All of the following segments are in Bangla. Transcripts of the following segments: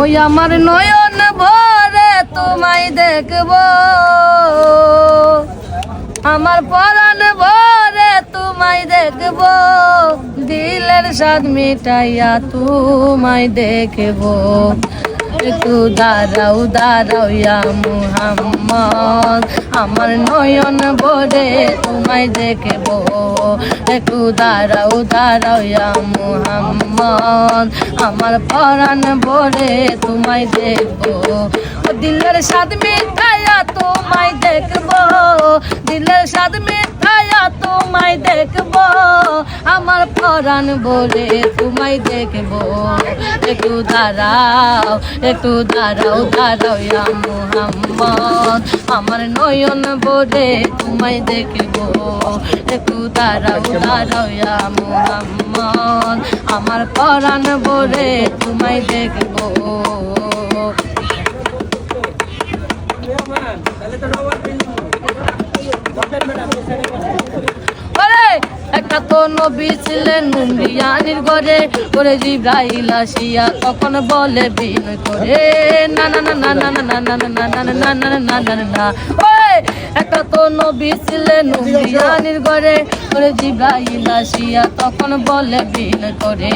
ওই আমার নয়ন ভরে তোমায় দেখব। আমার পরন ভরে তোমায় দেখব। দিলের স্বাদ মিটাইয়া তোমায় দেখব। একটু দাঁড়াও দাঁড়াও মুহাম্মদ। আমার নয়ন ভরে তোমায় দেখব। একটু দাঁড়াও দাঁড়াও ইয়া মুহাম্মদ। আমার পরাণ ভরে তোমায় দেখব। দিলের স্বাদ মিঠাইয়া তোমায় দেখব। দিলের স্বাদ মিঠাইয়া তোমায় দেখব। আমার পরাণ বলে তোমায় দেখব। একটু দাঁড়াও একটু দাঁড়াও দাঁড়াও মুহাম্মদ। আমার নয়ন বলে তোমায় দেখব। একটু দাঁড়াও দাঁড়াও মুহাম্মদ। আমার পরাণ বলে তোমায় দেখব। একটা তো নবী ছিলেন নুমরিয়ানির ঘরে করে জিব্রাইল আসিয়া তখন বলে বিনয় করে না না না না না না না না না না না না না না না ওরে একটা তো নবী ছিলেন নুমরিয়ানির ঘরে করে জিব্রাইল আসিয়া তখন বলে বিনয় করে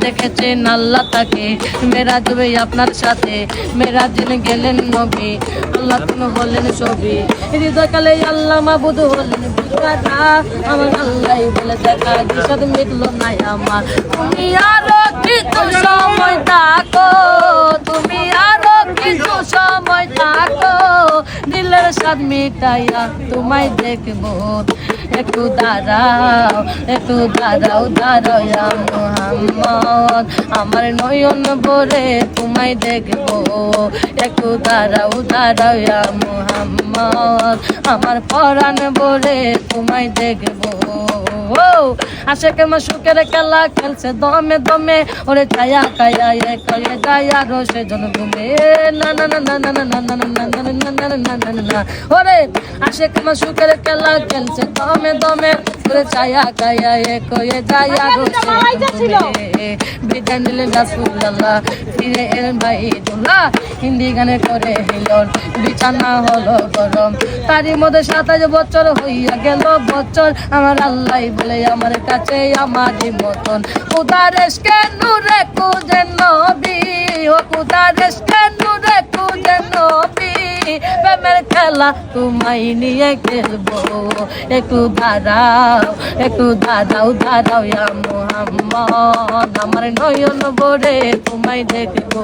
দেখেছেন আল্লাহ তাকে। মেরা যাবে আপনার সাথে। মেরা দিন গেলেন নবী। আল্লাহ তুমি বললেন ছবি হৃদয়কালে আল্লাহ মাবুদ হলেন আমার আল্লাহ বলে দেখা, বিষদ মিটলো নাই আমার। তুমি আরও কিছু সময় থাকো। তুমি স্বাদ মিটাইয়া তোমায় দেখব। একটু দাঁড়াও একটু দাঁড়াও, দাঁড়াইয়া মোহাম্মদ, আমার নয়ন ভরে তোমায় দেখব। একটু দাঁড়াও, দাঁড়াইয়া মুহাম্মদ, আমার পরাণ ভরে তোমায় দেখব। সুখের খেলা খেলছে দমে দমে ওরে ছায়া কায়া এ কয়ে যায়া না না না না না না না না না না না না না না না না ওরে আশেকে সুখের খেলা খেলছে দমে দমে ওরে কায়া এ কয়ে যায়া ফিরে ভাই হিন্দি গানে করে হিলন বিছানা হলো গরম তারই মধ্যে সাতাশ বছর হইয়া গেল বছর আমার আল্লাহ বলে আমার কাছে আমারই মতন। উদারেশ কেন রে কুজে নবী? ও উদারেশ কেন রে কুজে নবী? প্রেমের খেলা তোমায় নিয়ে খেলব। একটু দাঁড়াও একটু দাঁড়াও দাঁড়াও ইয়া মুহাম্মদ। আমার নয়ন ভরে তোমায় দেখব।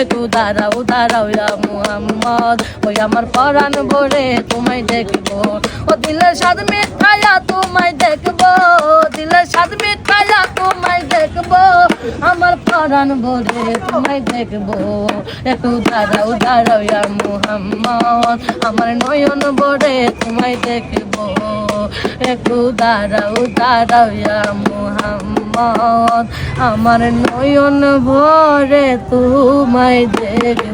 একটু দাঁড়াও দাঁড়াও ইয়া মুহাম্মদ। ওই আমার পরাণ ভরে তোমায় দেখব। ও দিলের স্বাদ মিঠাইয়া তোমায় দেখব। পরাণ ভরে তোমায় দেখব। একটু দাঁড়াও দাঁড়াও ইয়া মুহাম্মদ। আমার নয়ন ভরে তোমায় দেখব। একটু দাঁড়াও দাঁড়াও ইয়া মুহাম্মদ। আমার নয়ন ভরে তোমায় দেখব।